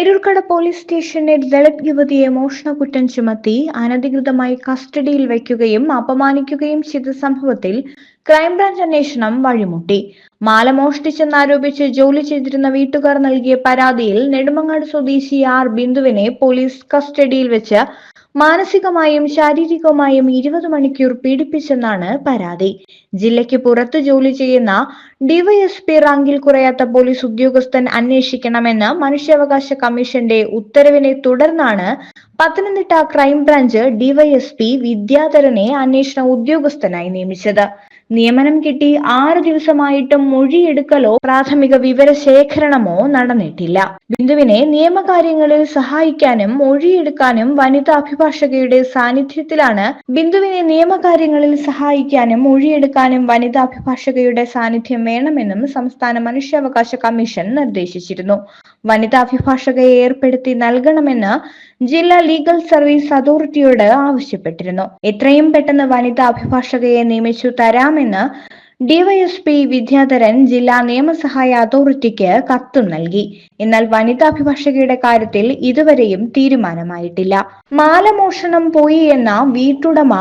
Peroorkada police സ്റ്റേഷനിൽ ദളിത് യുവതിയെ മോഷണക്കുറ്റം ചുമത്തി അനധികൃതമായി കസ്റ്റഡിയിൽ വയ്ക്കുകയും അപമാനിക്കുകയും ചെയ്ത സംഭവത്തിൽ ക്രൈംബ്രാഞ്ച് അന്വേഷണം വഴിമുട്ടി. മാല മോഷ്ടിച്ചെന്നാരോപിച്ച് ജോലി ചെയ്തിരുന്ന വീട്ടുകാർ നൽകിയ പരാതിയിൽ നെടുമങ്ങാട് സ്വദേശി ആർ ബിന്ദുവിനെ പോലീസ് കസ്റ്റഡിയിൽ വെച്ച് മാനസികമായും ശാരീരികമായും ഇരുപത് മണിക്കൂർ പീഡിപ്പിച്ചെന്നാണ് പരാതി. ജില്ലയ്ക്ക് പുറത്ത് ജോലി ചെയ്യുന്ന ഡിവൈഎസ്പി റാങ്കിൽ കുറയാത്ത പോലീസ് ഉദ്യോഗസ്ഥൻ അന്വേഷിക്കണമെന്ന് മനുഷ്യാവകാശ കമ്മീഷന്റെ ഉത്തരവിനെ തുടർന്നാണ് പത്തനംതിട്ട ക്രൈംബ്രാഞ്ച് ഡിവൈഎസ്പി വിദ്യാധരനെ അന്വേഷണ ഉദ്യോഗസ്ഥനായി നിയമിച്ചത്. നിയമനം കിട്ടി ആറ് ദിവസമായിട്ടും മൊഴിയെടുക്കലോ പ്രാഥമിക വിവരശേഖരണമോ നടന്നിട്ടില്ല. ബിന്ദുവിനെ നിയമകാര്യങ്ങളിൽ സഹായിക്കാനും മൊഴിയെടുക്കാനും വനിതാ അഭിഭാഷകയുടെ സാന്നിധ്യത്തിലാണ് ബിന്ദുവിനെ നിയമകാര്യങ്ങളിൽ സഹായിക്കാനും മൊഴിയെടുക്കാനും വനിതാ അഭിഭാഷകയുടെ സാന്നിധ്യം വേണമെന്നും സംസ്ഥാന മനുഷ്യാവകാശ കമ്മീഷൻ നിർദ്ദേശിച്ചിരുന്നു. വനിതാ അഭിഭാഷകയെ ഏർപ്പെടുത്തി നൽകണമെന്ന് ജില്ലാ ലീഗൽ സർവീസ് അതോറിറ്റിയോട് ആവശ്യപ്പെട്ടിരുന്നു. എത്രയും പെട്ടെന്ന് വനിതാ അഭിഭാഷകയെ നിയമിച്ചു തരാമെന്ന് ഡിവൈഎസ്പി വിദ്യാധരൻ ജില്ലാ നിയമസഹായ അതോറിറ്റിക്ക് കത്തും നൽകി. എന്നാൽ വനിതാ അഭിഭാഷകയുടെ കാര്യത്തിൽ ഇതുവരെയും തീരുമാനമായിട്ടില്ല. മാലമോഷണം പോയി എന്ന വീട്ടുടമ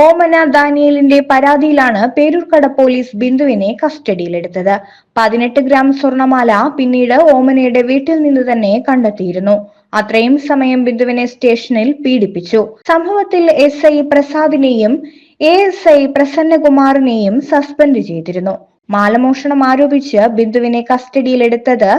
ഓമന ദാനിയലിന്റെ പരാതിയിലാണ് പേരൂർക്കട പോലീസ് ബിന്ദുവിനെ കസ്റ്റഡിയിലെടുത്തത്. പതിനെട്ട് ഗ്രാം സ്വർണമാല പിന്നീട് ഓമനയുടെ വീട്ടിൽ നിന്ന് തന്നെ കണ്ടെത്തിയിരുന്നു. അത്രയും സമയം ബിന്ദുവിനെ സ്റ്റേഷനിൽ പീഡിപ്പിച്ചു. സംഭവത്തിൽ എസ് ഐ പ്രസാദിനെയും എ എസ് ഐ പ്രസന്നകുമാറിനെയും സസ്പെൻഡ് ചെയ്തിരുന്നു. മാലമോഷണം ആരോപിച്ച് ബിന്ദുവിനെ കസ്റ്റഡിയിലെടുത്തത്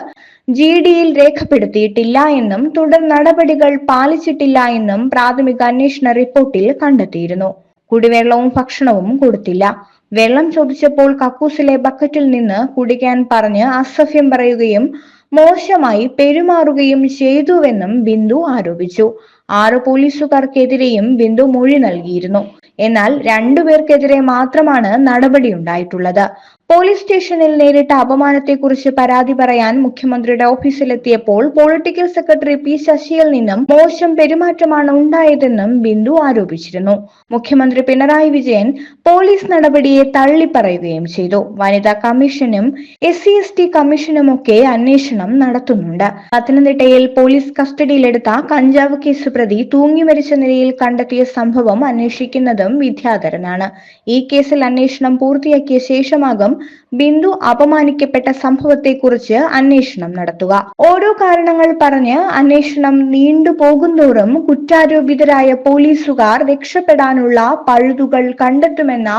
ജി ഡിയിൽ രേഖപ്പെടുത്തിയിട്ടില്ല എന്നും തുടർ നടപടികൾ പാലിച്ചിട്ടില്ല എന്നും പ്രാഥമിക അന്വേഷണ റിപ്പോർട്ടിൽ കണ്ടെത്തിയിരുന്നു. കുടിവെള്ളവും ഭക്ഷണവും കൊടുത്തില്ല. വെള്ളം ചോദിച്ചപ്പോൾ കക്കൂസിലെ ബക്കറ്റിൽ നിന്ന് കുടിക്കാൻ പറഞ്ഞ് അസഭ്യം പറയുകയും മോശമായി പെരുമാറുകയും ചെയ്തുവെന്നും ബിന്ദു ആരോപിച്ചു. ആറ് പോലീസുകാർക്കെതിരെയും ബിന്ദു മൊഴി നൽകിയിരുന്നു. എന്നാൽ രണ്ടുപേർക്കെതിരെ മാത്രമാണ് നടപടിയുണ്ടായിട്ടുള്ളത്. പോലീസ് സ്റ്റേഷനിൽ നേരിട്ട അപമാനത്തെക്കുറിച്ച് പരാതി പറയാൻ മുഖ്യമന്ത്രിയുടെ ഓഫീസിലെത്തിയപ്പോൾ പൊളിറ്റിക്കൽ സെക്രട്ടറി പി ശശിയിൽ നിന്നും മോശം പെരുമാറ്റമാണ് ഉണ്ടായതെന്നും ബിന്ദു ആരോപിച്ചിരുന്നു. മുഖ്യമന്ത്രി പിണറായി വിജയൻ പോലീസ് നടപടിയെ തള്ളിപ്പറയുകയും ചെയ്തു. വനിതാ കമ്മീഷനും എസ് സി എസ് ടി കമ്മീഷനുമൊക്കെ അന്വേഷണം നടത്തുന്നുണ്ട്. പത്തനംതിട്ടയിൽ പോലീസ് കസ്റ്റഡിയിലെടുത്ത കഞ്ചാവ് കേസ് പ്രതി തൂങ്ങി മരിച്ച നിലയിൽ കണ്ടെത്തിയ സംഭവം അന്വേഷിക്കുന്നതും വിദ്യാധരനാണ്. ഈ കേസിൽ അന്വേഷണം പൂർത്തിയാക്കിയ ശേഷമാകും ബിന്ദു അപമാനിക്കപ്പെട്ട സംഭവത്തെക്കുറിച്ച് അന്വേഷണം നടത്തുക. ഓരോ കാരണങ്ങൾ പറഞ്ഞ് അന്വേഷണം നീണ്ടുപോകുന്തോറും കുറ്റാരോപിതരായ പോലീസുകാർ രക്ഷപ്പെടാനുള്ള പഴുതുകൾ കണ്ടെത്തുമെന്ന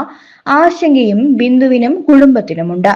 ആശങ്കയും ബിന്ദുവിനും കുടുംബത്തിനുമുണ്ട്.